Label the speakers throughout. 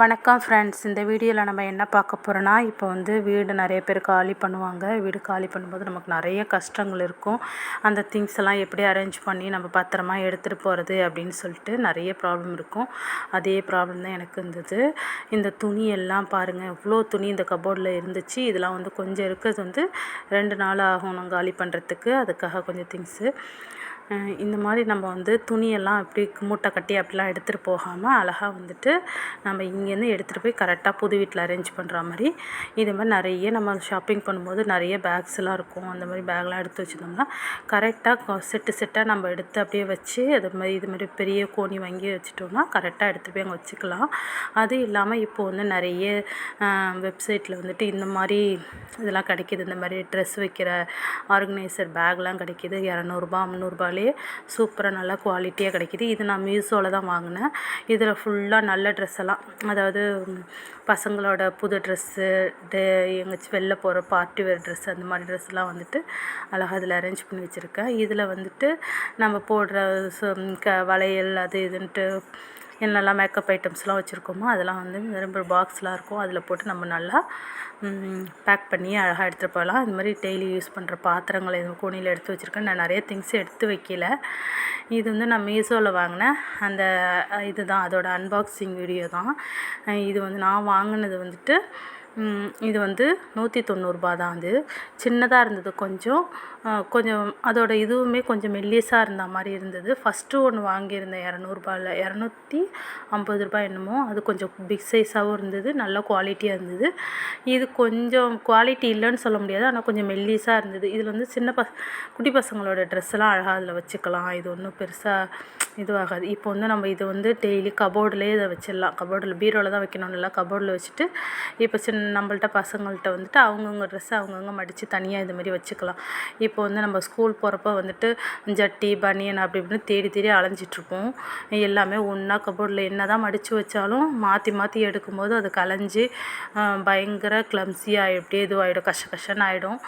Speaker 1: வணக்கம் ஃப்ரெண்ட்ஸ் இந்த வீடியோவில் நம்ம என்ன பார்க்க போகிறோன்னா இப்போ வந்து வீடு நிறைய பேர் காலி பண்ணுவாங்க. வீடு காலி பண்ணும்போது நமக்கு நிறைய கஷ்டங்கள் இருக்கும். அந்த திங்ஸ் எல்லாம் எப்படி அரேஞ்ச் பண்ணி நம்ம பத்திரமா எடுத்துகிட்டு போகிறது அப்படின்னு சொல்லிட்டு நிறைய ப்ராப்ளம் இருக்கும். அதே ப்ராப்ளம் தான் எனக்கு இருந்தது. இந்த துணி எல்லாம் பாருங்கள் இவ்வளோ துணி இந்த கபோர்டில் இருந்துச்சு. இதெல்லாம் வந்து கொஞ்சம் இருக்கிறது வந்து ரெண்டு நாள் ஆகும் நான் காலி பண்ணுறதுக்கு அதுக்காக கொஞ்சம் திங்ஸு இந்த மாதிரி நம்ம வந்து துணியெல்லாம் இப்படி மூட்டை கட்டி அப்படிலாம் எடுத்துகிட்டு போகாமல் அழகாக வந்துட்டு நம்ம இங்கேருந்து எடுத்துகிட்டு போய் கரெக்டாக புது வீட்டில் அரேஞ்ச் பண்ணுற மாதிரி. இது மாதிரி நிறைய நம்ம ஷாப்பிங் பண்ணும்போது நிறைய பேக்ஸ்லாம் இருக்கும். அந்த மாதிரி பேக்லாம் எடுத்து வச்சுருந்தோம்னா கரெக்டாக செட்டு செட்டாக நம்ம எடுத்து அப்படியே வச்சு அது மாதிரி இது மாதிரி பெரிய கோணி வாங்கி வச்சுட்டோம்னா கரெக்டாக எடுத்துகிட்டு போய் அங்கே வச்சுக்கலாம். அது இல்லாமல் இப்போது வந்து நிறைய வெப்சைட்டில் வந்துட்டு இந்த மாதிரி இதெல்லாம் கிடைக்கிது. இந்த மாதிரி ட்ரெஸ் வைக்கிற ஆர்கனைசர் பேக்லாம் கிடைக்கிது. இரநூறுபா முந்நூறுபா ரூபாயிலே சூப்பராக நல்லா குவாலிட்டியாக கிடைக்கிது. இது நான் மீஷோவில் தான் வாங்கினேன். இதில் ஃபுல்லாக நல்ல ட்ரெஸ் எல்லாம் அதாவது பசங்களோட புது ட்ரெஸ்ஸு டே எங்கேயாச்சும் வெளில போகிற பார்ட்டி வேர் ட்ரெஸ் அந்த மாதிரி ட்ரெஸ்லாம் வந்துட்டு அழகாக அதில் அரேஞ்ச் பண்ணி வச்சுருக்கேன். இதில் வந்துட்டு நம்ம போடுற க வளையல் அது இதுன்ட்டு என்னெல்லாம் மேக்கப் ஐட்டம்ஸ்லாம் வச்சுருக்கோமோ அதெல்லாம் வந்து ரொம்ப பாக்ஸ்லாம் இருக்கும். அதில் போட்டு நம்ம நல்லா பேக் பண்ணி அழகாக எடுத்துகிட்டு போகலாம் இது மாதிரி டெய்லி யூஸ் பண்ணுற பாத்திரங்கள் எதுவும் கோணியில் எடுத்து வச்சுருக்கேன். நான் நிறைய திங்ஸ் எடுத்து வைக்கல. இது வந்து நான் மீஷோவில் வாங்கினேன் அந்த இது தான் அதோடய அன்பாக்சிங் வீடியோ தான். இது வந்து நான் வாங்கினது வந்துட்டு இது வந்து நூற்றி தொண்ணூறுரூபா தான் அது. சின்னதாக இருந்தது கொஞ்சம் கொஞ்சம் அதோட இதுவுமே கொஞ்சம் மெல்லியஸாக இருந்த மாதிரி இருந்தது. ஃபஸ்ட்டு ஒன்று வாங்கியிருந்தேன் இரநூறுபாயில் இரநூத்தி ஐம்பது ரூபாய் என்னமோ அது கொஞ்சம் பிக் சைஸாகவும் இருந்தது நல்ல குவாலிட்டியாக இருந்தது. இது கொஞ்சம் குவாலிட்டி இல்லைன்னு சொல்ல முடியாது ஆனால் கொஞ்சம் மெல்லியஸாக இருந்தது. இதில் வந்து சின்ன பச குட்டி பசங்களோட ட்ரெஸ்ஸெல்லாம் அழகாக அதில் வச்சுக்கலாம். இது ஒன்றும் பெருசாக இதுவாகாது. இப்போ வந்து நம்ம இது வந்து டெய்லி கபோர்ட்லேயே இதை வச்சிடலாம். கபோர்டில் பீரோவில் தான் வைக்கணும் இல்லை கபோர்டில் வச்சுட்டு இப்போ சின்ன நம்மள்ட்ட பசங்கள்கிட்ட வந்துட்டு அவங்கவுங்க ட்ரெஸ்ஸை அவங்கவுங்க மடித்து தனியாக இது மாதிரி வச்சுக்கலாம். இப்போ வந்து நம்ம ஸ்கூல் போகிறப்ப வந்துட்டு ஜட்டி பனியன் அப்படி இப்படின்னு தேடி தேடி அலைஞ்சிட்ருப்போம். எல்லாமே ஒன்றா கபோர்டில் என்ன தான் மடித்து வச்சாலும் மாற்றி மாற்றி எடுக்கும்போது அது கலைஞ்சி பயங்கர கிளம்ஸியாக எப்படி இதுவாகிடும் கஷ கஷன்னு ஆகிடும்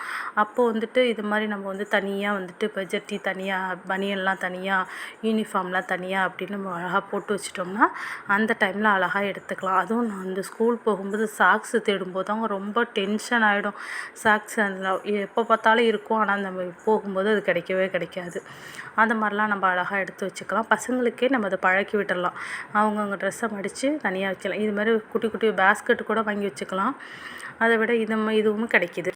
Speaker 1: அப்போது வந்துட்டு இது மாதிரி நம்ம வந்து தனியாக வந்துட்டு இப்போ ஜட்டி தனியாக பனியன்லாம் தனியாக யூனிஃபார்ம்லாம் தனியாக அப்படின்னு நம்ம அழகாக போட்டு வச்சிட்டோம்னா அந்த டைமில் அழகாக எடுத்துக்கலாம். அதுவும் நான் வந்து ஸ்கூல் போகும்போது சாக்ஸு வரும்போது அவங்க ரொம்ப டென்ஷன் ஆகிடும் சாக்ஸ் அதில் எப்போ பார்த்தாலும் இருக்கும். ஆனால் நம்ம போகும்போது அது கிடைக்கவே கிடைக்காது. அந்த மாதிரிலாம் நம்ம அழகாக எடுத்து வச்சுக்கலாம். பசங்களுக்கே நம்ம அதை பழக்கி விட்டுடலாம். அவங்கவுங்க ட்ரெஸ்ஸை மடித்து தனியாக வைக்கலாம். இது மாதிரி குட்டி குட்டி பேஸ்கெட் கூட வாங்கி வச்சுக்கலாம். அதை விட இது இதுவும் கிடைக்கிது.